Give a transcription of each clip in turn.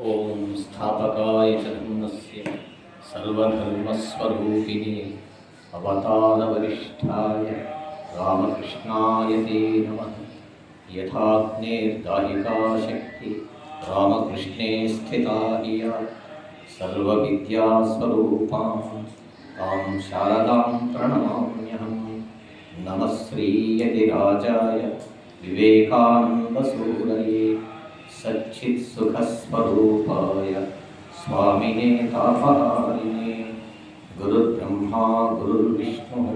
ॐ स्थापकाय च सर्वधर्मस्वरूपिणे अवतारवरिष्ठाय रामकृष्णाय ते नमः। यथाग्नेर्दाहिका शक्ति रामकृष्णे स्थिता हिया सर्वविद्यास्वरूपां तां शारदां प्रणमाम्यहं। नमः श्रीयतिराजाय विवेकानन्दसूरये। सच्चित्सुखस्वरूपाय स्वामिने तापहारिणे गुरुर्ब्रह्मा, गुरुर्विष्णुः,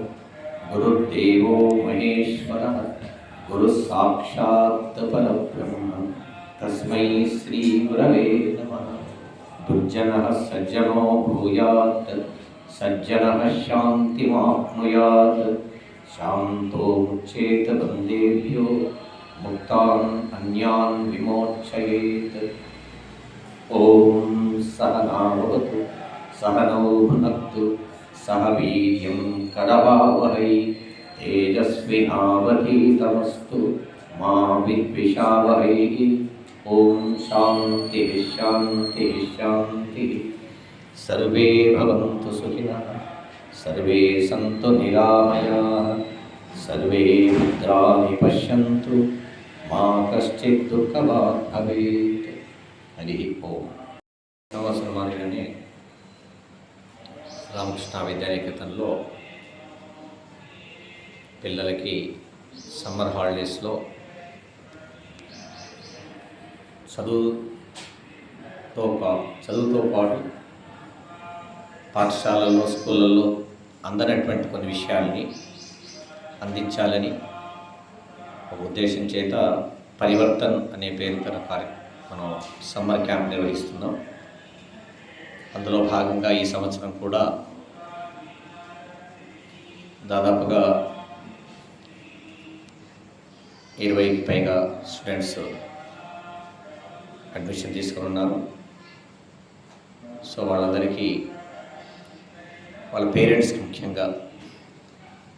गुरुर्देवो महेश्वरः गुरुः साक्षात् परब्रह्म। तस्मै श्रीगुरवे नमः। दुर्जनः सज्जनो भूयात्। सज्जनः शान्तिमाप्नुयात्। शान्तो मुच्येत बन्देभ्यो मुक्तान् अन्यान् विमोचयेत्। ॐ सहनावतु, सहनौ भुनक्तु, सह वीर्यं करवावहै, तेजस्विनावधीतमस्तु, मा विद्विषावहैः। ॐ शान्तिः शान्तिः शान्तिः। सर्वे भवन्तु सुखिनः, सर्वे सन्तु निरामयाः, सर्वे मित्राणि पश्यन्तु। మా కశ్చిత్ దుఃఖభాగ్ భవేత్ హరి ఓం. సంవత్సరమానిగానే రామకృష్ణ విద్యానికేతన్లో పిల్లలకి సమ్మర్ హాలిడేస్లో చదువుతో పా చదువుతో పాటు పాఠశాలల్లో స్కూళ్ళల్లో అందనటువంటి కొన్ని విషయాల్ని అందించాలని ఉద్దేశం చేత పరివర్తన్ అనే పేరు తన కార్య మనం సమ్మర్ క్యాంప్ నిర్వహిస్తున్నాం. అందులో భాగంగా ఈ సంవత్సరం కూడా దాదాపుగా ఇరవైకి పైగా స్టూడెంట్స్ అడ్మిషన్ తీసుకుని ఉన్నారు సో వాళ్ళందరికీ వాళ్ళ పేరెంట్స్కి ముఖ్యంగా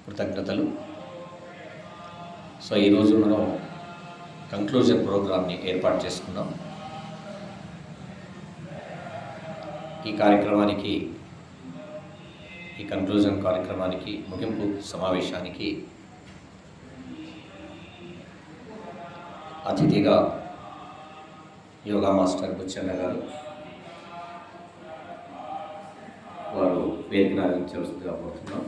కృతజ్ఞతలు. సో ఈరోజు మనం కంక్లూజన్ ప్రోగ్రామ్ని ఏర్పాటు చేసుకున్నాం ఈ కార్యక్రమానికి ఈ కంక్లూజన్ కార్యక్రమానికి ముగింపు సమావేశానికి అతిథిగా యోగా మాస్టర్ బుచ్చన్న గారు వారు వేదిక ఆరంభించవలసిందిగా కోరుతున్నాం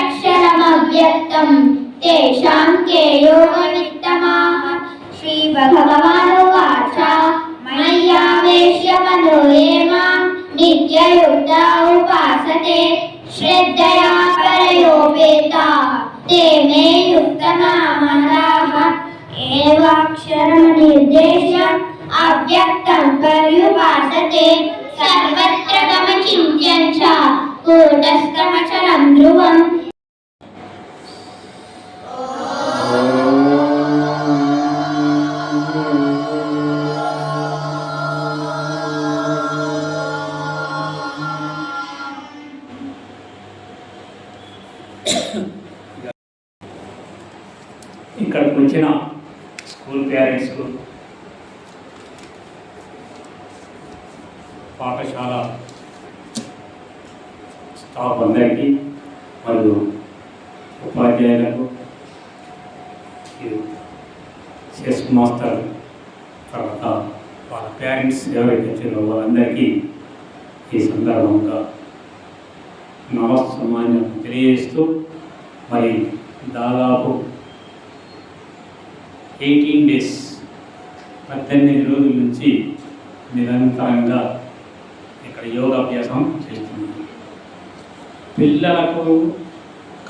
चाप्यक्षरमव्यक्तं तेषां के योगनित्तमाः श्रीभगवानुवाच मय्यावेश्य मनो ये मां नित्ययुक्ता उपासते श्रद्धया परयोपेताः ते मे युक्तनामनाः एवाक्षरमनिर्देश्यम् अव्यक्तं पर्युपासते सर्वत्र गमचिन्त्यं च कूटस्थमचलं ध्रुवम् ఇక్కడికి వచ్చిన స్కూల్ పేరెంట్స్ పాఠశాల స్టాఫ్ అందరికీ మరియు ఉపాధ్యాయులకు చెస్ మాస్టర్ తర్వాత వాళ్ళ పేరెంట్స్ ఎవరైతే వచ్చారో వాళ్ళందరికీ ఈ సందర్భంగా నమస్సమాన్యం. తెలియజేస్తూ మరి దాదాపు ఎయిటీన్ డేస్ పద్దెనిమిది రోజుల నుంచి నిరంతరంగా ఇక్కడ యోగాభ్యాసం చేస్తున్నాను పిల్లలకు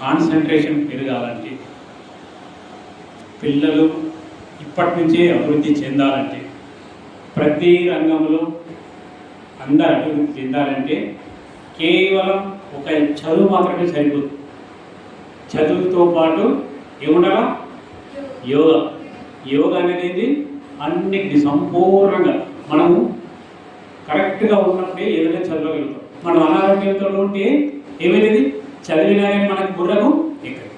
కాన్సన్ట్రేషన్ పెరగాలంటే పిల్లలు ఇప్పటి నుంచే అభివృద్ధి చెందాలంటే ప్రతి రంగంలో అందరు అభివృద్ధి చెందాలంటే కేవలం ఒక చదువు మాత్రమే సరిపోదు. చదువుతో పాటు ఏముండాలా యోగా. యోగా అనేది అన్నిటిని సంపూర్ణంగా మనము కరెక్ట్గా ఉన్నప్పుడే ఏదైనా చదవగలుగుతాం. మనం అనారోగ్యంతో ఉంటే ఏమైనది? చదివినా కానీ మనకు బుర్రకు ఎక్కదు.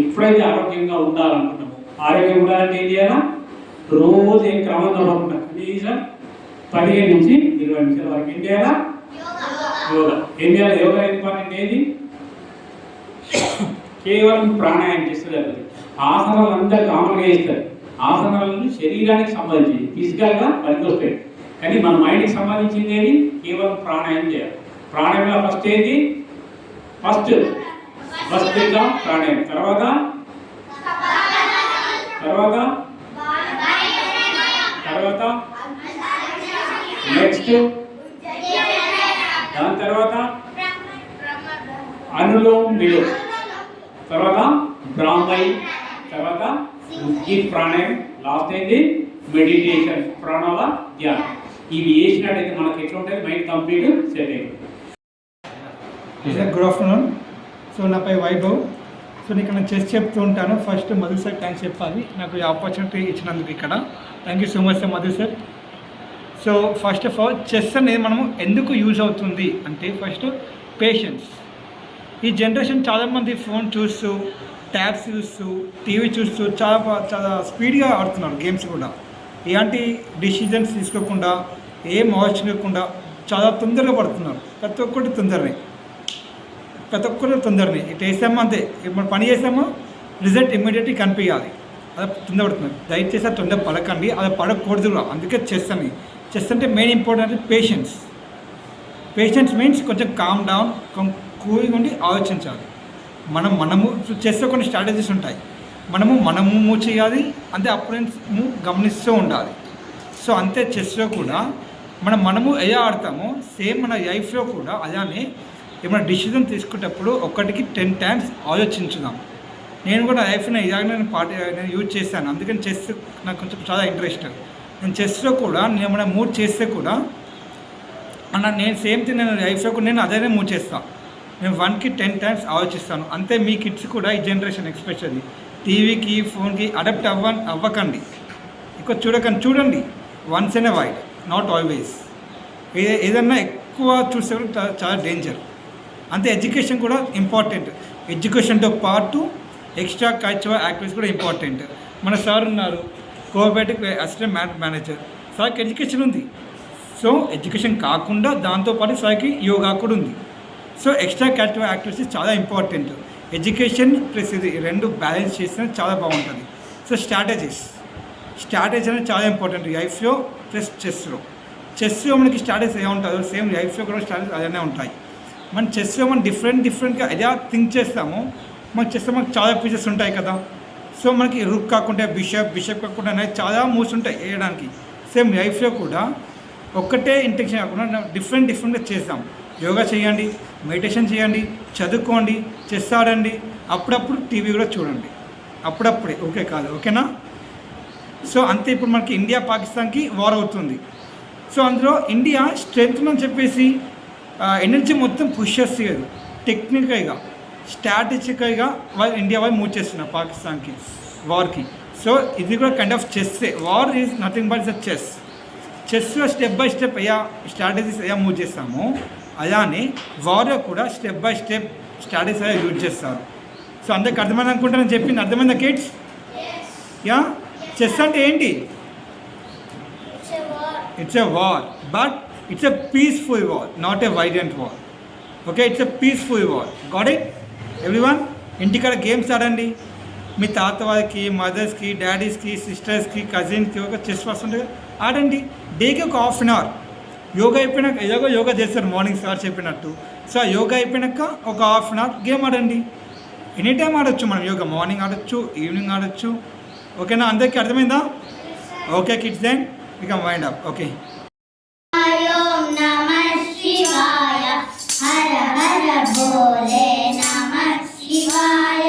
ఎప్పుడైతే ఆరోగ్యంగా ఉండాలనుకుంటామో ఆరోగ్యం ఉండాలంటే ఏం చేయాలా? రోజు ఏం క్రమం తప్పకుండా కనీసం పదిహేను నుంచి ఇరవై నిమిషాల వరకు ఏం చేయాలా? యోగా ఏం చేయాలి యోగా ఇంపార్టెంట్ ఏది కేవలం ప్రాణాయామం చేస్తే జరుగుతుంది ఆసనాలు అందరు కామన్గా చేస్తారు. ఆసనాలను శరీరానికి సంబంధించి ఫిజికల్గా పనికొస్తాయి. కానీ మన మైండ్కి సంబంధించింది ఏది కేవలం ప్రాణాయామం చేయాలి. ప్రాణాయామం ఫస్ట్ ఏది ఫస్ట్ ఫస్ట్ ప్రాణాయామం. తర్వాత? తర్వాత? తర్వాత? నెక్స్ట్ తర్వాత? అనులోమ్ విలోమ్ తర్వాత బ్రాహ్మై. తర్వాత ఉద్గి ప్రాణాయం లాస్ట్ అయింది మెడిటేషన్. ప్రాణవ ధ్యానం. ఇవి చేసినట్టయితే మనకి ఎట్లా ఉంటుంది మైండ్ కంప్లీట్ సెట్ అయిపోతుంది. గుడ్ ఆఫ్టర్నూన్ సో నా పై వైభవ్. సో నేను ఇక్కడ చెస్ చెప్తూ ఉంటాను. ఫస్ట్ మధు సార్ థ్యాంక్స్ చెప్పాలి. నాకు ఈ ఆపర్చునిటీ ఇచ్చినందుకు ఇక్కడ. Thank you so much sir Madhu sir. So first of all chess అనేది మనము ఎందుకు యూజ్ అవుతుంది అంటే ఫస్ట్ పేషెన్స్ ఈ జనరేషన్ చాలామంది ఫోన్ చూస్తూ ట్యాబ్స్ చూస్తూ టీవీ చూస్తూ చాలా చాలా స్పీడ్గా ఆడుతున్నారు గేమ్స్ కూడా. ఎలాంటి డిసిజన్స్ తీసుకోకుండా ఏం ఆలోచించకుండా చాలా తొందరగా పడుతున్నారు. ప్రతి ఒక్కటి తొందరనే. ప్రతి ఒక్కరు తొందరనే. ఇటు వేసామో అంతే. ఇప్పుడు మనం పని చేసామో? రిజల్ట్ ఇమ్మీడియట్గా కనిపించాలి. అది తొందరపడుతుంది దయచేసి అది తొందర పడకండి. అది పడకూడదు కూడా. అందుకే చెస్ అని. చెస్ అంటే main important patience patience means కొంచెం కామ్ డౌన్ కూల్గా ఉండి ఆలోచించాలి. మనం మనము చేస్తే కొన్ని స్ట్రాటజీస్ ఉంటాయి. మనము మనము మూవ్ చేయాలి అంతే అప్పుడెన్స్ గమనిస్తూ ఉండాలి. సో అంతే చెస్లో కూడా మనం మనము ఎలా ఆడతామో సేమ్ మన లైఫ్లో కూడా అలానే ఏమైనా డిసిజన్ తీసుకునేటప్పుడు ఒకటికి టెన్ టైమ్స్ ఆలోచించుదాం. నేను కూడా లైఫ్లో ఇలాగ నేను పార్టీ నేను యూజ్ చేశాను. అందుకని చెస్ నాకు కొంచెం చాలా ఇంట్రెస్ట్ నేను చెస్లో కూడా నేను ఏమైనా మూవ్ చేస్తే కూడా అన్న నేను సేమ్ థింగ్ నేను లైఫ్లో కూడా నేను అదేనే మూవ్ చేస్తాను నేను వన్కి టెన్ టైమ్స్ ఆలోచిస్తాను. అంతే మీ కిడ్స్ కూడా ఈ జనరేషన్ ఎక్స్పెషల్లీ టీవీకి ఫోన్కి అడాప్ట్ అవ్వ అవ్వకండి. ఎక్కువ చూడకండి చూడండి. Once in while not always a ఏదన్నా ఎక్కువ చూస్తే కూడా చాలా డేంజర్ అంతే ఎడ్యుకేషన్ కూడా ఇంపార్టెంట్ ఎడ్యుకేషన్తో పాటు ఎక్స్ట్రా కల్చరల్ యాక్టివిటీస్ కూడా ఇంపార్టెంట్ మన సార్ ఉన్నారు. Cooperative assistant man manager. సార్కి ఎడ్యుకేషన్ ఉంది. సో ఎడ్యుకేషన్ కాకుండా దాంతోపాటు సార్కి యోగా కూడా ఉంది. సో ఎక్స్ట్రా కల్చరల్ యాక్టివిటీస్ చాలా ఇంపార్టెంట్. ఎడ్యుకేషన్ ప్లస్ ఇది రెండు బ్యాలెన్స్ చేస్తే చాలా బాగుంటుంది. So strategies. స్ట్రాటజీ అనేది చాలా ఇంపార్టెంట్. లైఫ్లో ప్లస్ చెస్లో చెస్లో మనకి స్ట్రాటజీస్ ఎలా ఉంటుందో సేమ్ లైఫ్లో కూడా స్ట్రాటజీస్ అలానే ఉంటాయి. మన చెస్లో మనం డిఫరెంట్ డిఫరెంట్గా ఎలా థింక్ చేస్తామో మన చెస్లో మనకు చాలా ఫీచర్స్ ఉంటాయి కదా. సో మనకి రుక్ కాకుండా బిషప్ బిషప్ కాకుండా అనేది చాలా మూవ్స్ ఉంటాయి వేయడానికి. సేమ్ లైఫ్లో కూడా ఒక్కటే ఇంటెన్షన్ కాకుండా డిఫరెంట్ డిఫరెంట్గా చేస్తాం. యోగా చేయండి మెడిటేషన్ చేయండి చదువుకోండి చెస్ ఆడండి అప్పుడప్పుడు టీవీ కూడా చూడండి. అప్పుడప్పుడే ఓకే కాదు ఓకేనా? సో అంతే ఇప్పుడు మనకి ఇండియా పాకిస్తాన్కి వార్ అవుతుంది. సో అందులో ఇండియా స్ట్రెంగ్త్ అని చెప్పేసి ఎనర్జీ మొత్తం పుష్ చేస్తుంది టెక్నికల్గా స్ట్రాటజికల్గా వాళ్ళు ఇండియా వాళ్ళు మూవ్ చేస్తున్నారు పాకిస్తాన్కి వార్కి. సో ఇది కూడా kind of chess war is nothing but is a chess చెస్లో step by step అయ్యా స్ట్రాటజీస్ ఎలా మూవ్ చేస్తామో. అలానే వార్లో కూడా స్టెప్ బై స్టెప్ స్ట్రాటజీస్ అలా యూజ్ చేస్తారు. సో అందరికి అర్థమైంది అనుకుంటా నేను చెప్పింది అర్థమైందా కిడ్స్ యా చెస్ అంటే ఏంటి? It's a war but it's a peaceful war not a violent war okay it's a peaceful war got it everyone ఇంటికాడ గేమ్స్ ఆడండి. మీ తాత వారికి మదర్స్కి డాడీస్కి సిస్టర్స్కి కజిన్స్కి ఒక చెస్ వస్తుంటే ఆడండి. డేకి ఒక హాఫ్ అన్ అవర్ యోగా అయిపోయినాక ఏదో యోగా చేస్తారు మార్నింగ్ సార్ చెప్పినట్టు. సో ఆ యోగా అయిపోయినాక ఒక హాఫ్ అన్ అవర్ గేమ్ ఆడండి. ఎనీ టైం ఆడొచ్చు మనం యోగా. మార్నింగ్ ఆడొచ్చు ఈవినింగ్ ఆడొచ్చు. ఓకేనా అందరికీ అర్థమైందా? Okay kids then we come wind up okay Hara Hara Bhole 一百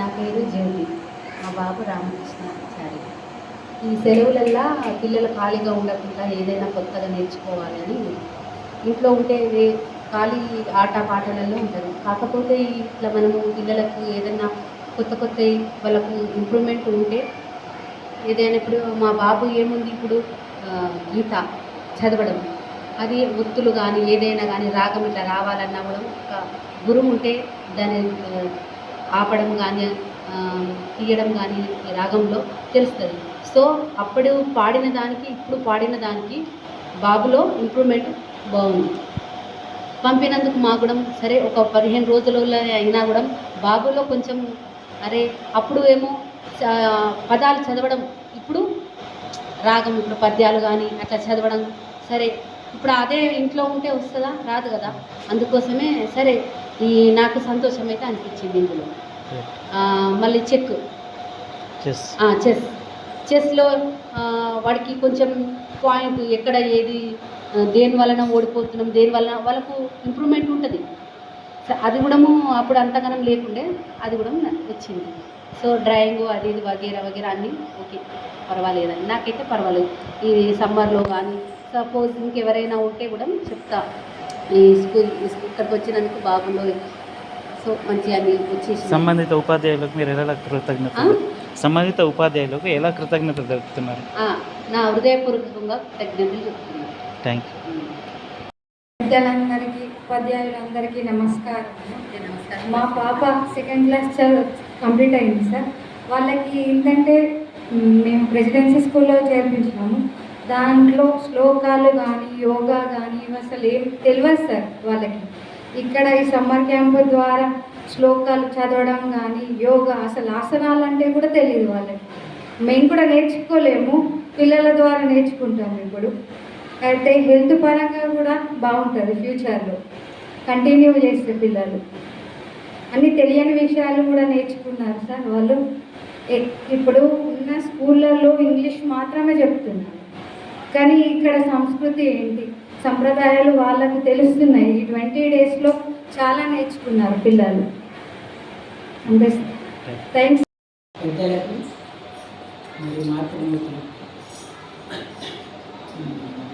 నా పేరు జ్యోతి. మా బాబు రామకృష్ణాచారి ఈ సెలవులల్లా పిల్లలు ఖాళీగా ఉండకుండా ఏదైనా కొత్తగా నేర్చుకోవాలని ఇంట్లో ఉంటే ఖాళీ ఆట పాటలలో ఉంటారు. కాకపోతే ఇట్లా మనము పిల్లలకు ఏదైనా కొత్త కొత్త వాళ్ళకు ఇంప్రూవ్మెంట్ ఉంటే ఏదైనా ఇప్పుడు మా బాబు ఏముంది ఇప్పుడు? గీత చదవడం. అది ఒత్తులు కానీ ఏదైనా కానీ రాగం ఇట్లా రావాలన్నా కూడా ఒక గురువు ఉంటే దాని ఆపడం కానీ తీయడం కానీ ఈ రాగంలో తెలుస్తుంది. సో అప్పుడు పాడిన దానికి ఇప్పుడు పాడిన దానికి బాబులో ఇంప్రూవ్మెంట్ బాగుంది. పంపినందుకు మా కూడా సరే ఒక పదిహేను రోజులలో అయినా కూడా బాబులో కొంచెం అరే అప్పుడు ఏమో పదాలు చదవడం ఇప్పుడు రాగం ఇప్పుడు పద్యాలు కానీ అట్లా చదవడం సరే ఇప్పుడు అదే ఇంట్లో ఉంటే వస్తుందా? రాదు కదా. అందుకోసమే సరే ఈ నాకు సంతోషం అయితే అనిపించింది ఇందులో. మళ్ళీ చెక్. చెస్ చెస్ చెస్లో వాడికి కొంచెం పాయింట్ ఎక్కడ ఏది దేని వలన ఓడిపోతున్నాం దేని వలన వాళ్ళకు ఇంప్రూవ్మెంట్ ఉంటుంది. అది కూడా అప్పుడు అంతగానం లేకుండే అది కూడా వచ్చింది. సో డ్రాయింగ్ అది ఇది వగేరా వగేరా అన్నీ ఓకే పర్వాలేదు నాకైతే పర్వాలేదు. ఈ సమ్మర్లో కానీ సపోజ్ ఇంకెవరైనా ఉంటే కూడా చెప్తా. ఈ స్కూల్ ఈ స్కూల్ ఇక్కడికి వచ్చినందుకు బాబులో సో మంచిగా అన్ని వచ్చేసి సంబంధిత ఉపాధ్యాయులకు మీరు ఎలా కృతజ్ఞత? సంబంధిత ఉపాధ్యాయులకు ఎలా కృతజ్ఞత తెలుపుతున్నారు? ఆ, నా హృదయపూర్వకంగా కృతజ్ఞతలు చెప్తున్నాను థ్యాంక్ యూ పెద్దలందరికీ ఉపాధ్యాయులందరికీ నమస్కారం. నమస్కారం. మా పాప సెకండ్ క్లాస్ కంప్లీట్ అయింది సార్. వాళ్ళకి ఏంటంటే మేము ప్రెసిడెన్సీ స్కూల్లో చేర్పించినాము. దాంట్లో శ్లోకాలు కానీ యోగా కానీ అసలు ఏం తెలియదు సార్ వాళ్ళకి. ఇక్కడ ఈ సమ్మర్ క్యాంపు ద్వారా శ్లోకాలు చదవడం కానీ యోగా అసలు ఆసనాలు అంటే కూడా తెలియదు వాళ్ళకి. మేము కూడా నేర్చుకోలేము పిల్లల ద్వారా నేర్చుకుంటాము ఇప్పుడు. అయితే హెల్త్ పరంగా కూడా బాగుంటుంది ఫ్యూచర్లో. కంటిన్యూ చేస్తే పిల్లలు. అన్ని తెలియని విషయాలు కూడా నేర్చుకున్నారు సార్ వాళ్ళు. ఎ- ఇప్పుడు ఉన్న స్కూళ్ళల్లో ఇంగ్లీష్ మాత్రమే చెప్తున్నారు. కానీ ఇక్కడ సంస్కృతి ఏంటి? సంప్రదాయాలు వాళ్ళకు తెలుస్తున్నాయి. ఈ ట్వంటీ డేస్లో చాలా నేర్చుకున్నారు పిల్లలు. అంతే. థ్యాంక్స్ పెద్దలకు మరియు మాతృమూర్తులకు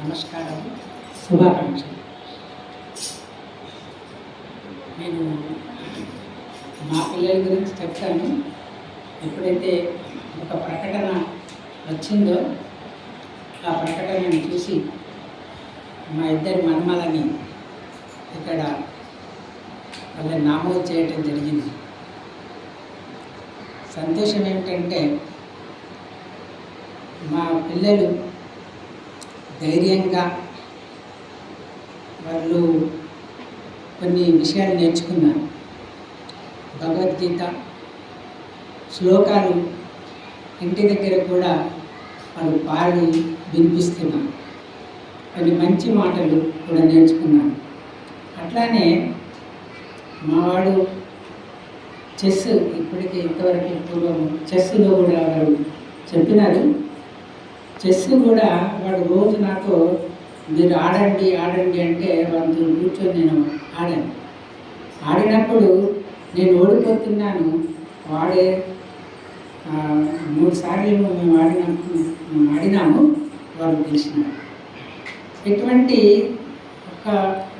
నమస్కారం. శుభాకాంక్షలు. నేను మా పిల్లల గురించి చెప్తాను. ఎప్పుడైతే ఒక ప్రకటన వచ్చిందో ఆ ప్రకటనను చూసి మా ఇద్దరి మన్మలని ఇక్కడ వాళ్ళని నామోదు చేయటం జరిగింది. సంతోషం ఏమిటంటే మా పిల్లలు ధైర్యంగా వాళ్ళు కొన్ని విషయాలు నేర్చుకున్నారు. భగవద్గీత శ్లోకాలు ఇంటి దగ్గర కూడా వాళ్ళు పాడి వినిపిస్తున్నాను. కొన్ని మంచి మాటలు కూడా నేర్చుకున్నాను. అట్లానే మావాడు చెస్ ఇప్పటికే ఇంతవరకు పూర్వం చెస్లో కూడా వాడు చెప్పినారు చెస్ కూడా వాడు రోజు నాతో మీరు ఆడండి ఆడండి అంటే వాళ్ళతో కూర్చొని నేను ఆడాను. ఆడినప్పుడు నేను ఓడిపోతున్నాను. వాడే మూడు సార్లు మేము ఆడినప్పుడు మేము ఆడినాము. వాడు గెలిచినారు ఇటువంటి ఒక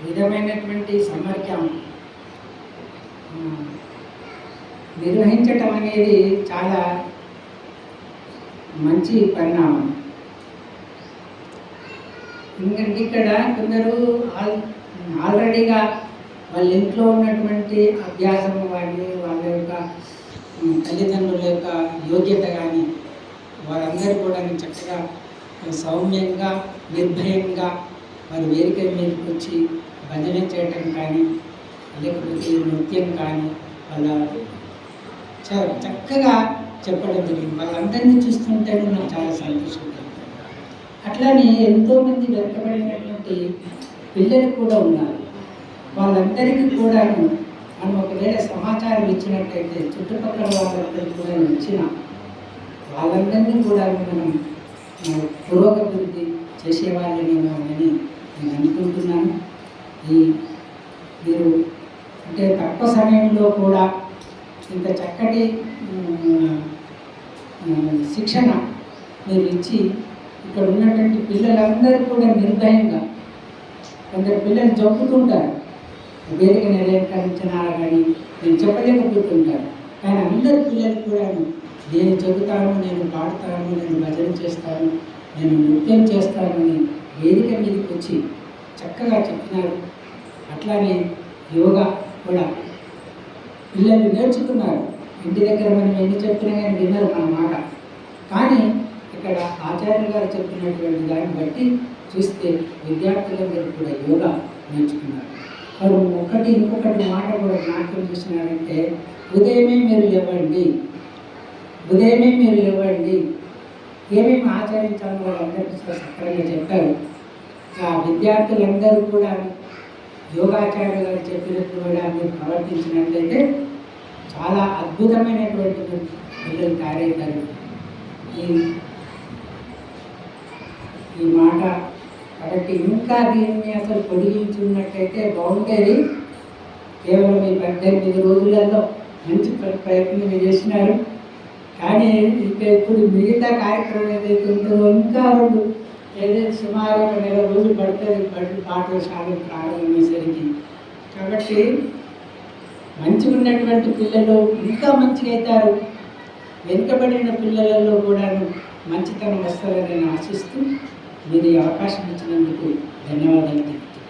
విధమైనటువంటి సమ్మర్ క్యాంప్ నిర్వహించటం అనేది చాలా మంచి పరిణామం. ఎందుకంటే ఇక్కడ కొందరు ఆల్ ఆల్రెడీగా వాళ్ళ ఇంట్లో ఉన్నటువంటి అభ్యాసం కానీ వాళ్ళ యొక్క తల్లిదండ్రుల యొక్క యోగ్యత కానీ వారందరూ కూడా చక్కగా సౌమ్యంగా నిర్భయంగా వారి వేదిక మీదకి వచ్చి భజన చేయటం కానీ లేకపోతే నృత్యం కానీ వాళ్ళ చక్కగా చెప్పడం జరిగింది. వాళ్ళందరినీ చూస్తుంటేనే నాకు చాలా సంతోషం కలుగుతుంది అట్లానే ఎంతోమంది వెనకబడినటువంటి పిల్లలు కూడా ఉన్నారు. వాళ్ళందరికీ కూడా మనం ఒకవేళ సమాచారం ఇచ్చినట్టయితే చుట్టుపక్కల వాళ్ళందరికీ కూడా ఇచ్చిన వాళ్ళందరినీ కూడా మనం ఆ, పురోగతి చేసేవాళ్ళనేమో అని నేను అనుకుంటున్నాను. ఈ మీరు అంటే తక్కువ సమయంలో కూడా ఇంత చక్కటి శిక్షణ మీరు ఇచ్చి ఇక్కడ ఉన్నటువంటి పిల్లలందరూ కూడా నిర్భయంగా కొందరు పిల్లలు జంపుతుంటారు. వేదిక అలంకరించినా కానీ నేను చెప్పలేకపోతుంటారు కానీ అందరి పిల్లలు కూడా నేను చెబుతాను నేను పాడతాను నేను భజన చేస్తాను నేను నృత్యం చేస్తాను అని వేదిక మీదకి వచ్చి చక్కగా చెప్పినారు. అట్లానే యోగా కూడా. పిల్లలు నేర్చుకున్నారు. ఇంటి దగ్గర మనం ఎన్ని చెప్పినా కానీ విన్నారు మన మాట. కానీ ఇక్కడ ఆచార్యులు గారు చెప్పినటువంటి దాన్ని బట్టి చూస్తే విద్యార్థులందరూ కూడా యోగా నేర్చుకున్నారు. వారు ఒకటి ఇంకొకటి మాట కూడా జ్ఞాపకం చేసినారంటే ఉదయమే మీరు లేవండి. ఉదయమే మీరు లేవండి. ఏమేమి ఆచరించాలో వాళ్ళందరికీ సక్రంగా చెప్పారు. ఆ విద్యార్థులందరూ కూడా యోగాచార్యులు గారు చెప్పినట్టు కూడా మీరు ప్రవర్తించినట్లయితే చాలా అద్భుతమైనటువంటి పిల్లలు తయారవుతారు. ఈ ఈ మాట కాబట్టి ఇంకా దీన్ని అసలు పొడిగించున్నట్టయితే బాగుండేది కేవలం ఈ పద్దెనిమిది రోజులలో మంచి ప్రయత్నం చేసినారు. కానీ ఇక ఇప్పుడు మిగతా కార్యక్రమం ఏదైతే ఉంటుందో ఇంకా రెండు ఏదైతే సుమారు ఒక నెల రోజులు పడుతుంది బట్టి పాఠశాల ప్రారంభమయ్యేసరికి. కాబట్టి మంచిగా ఉన్నటువంటి పిల్లలు ఇంకా మంచిగా అవుతారు. వెనుకబడిన పిల్లలలో కూడా మంచితనం వస్తుందని నేను ఆశిస్తూ మీరు ఈ అవకాశం ఇచ్చినందుకు ధన్యవాదాలు తెలుపుతున్నాను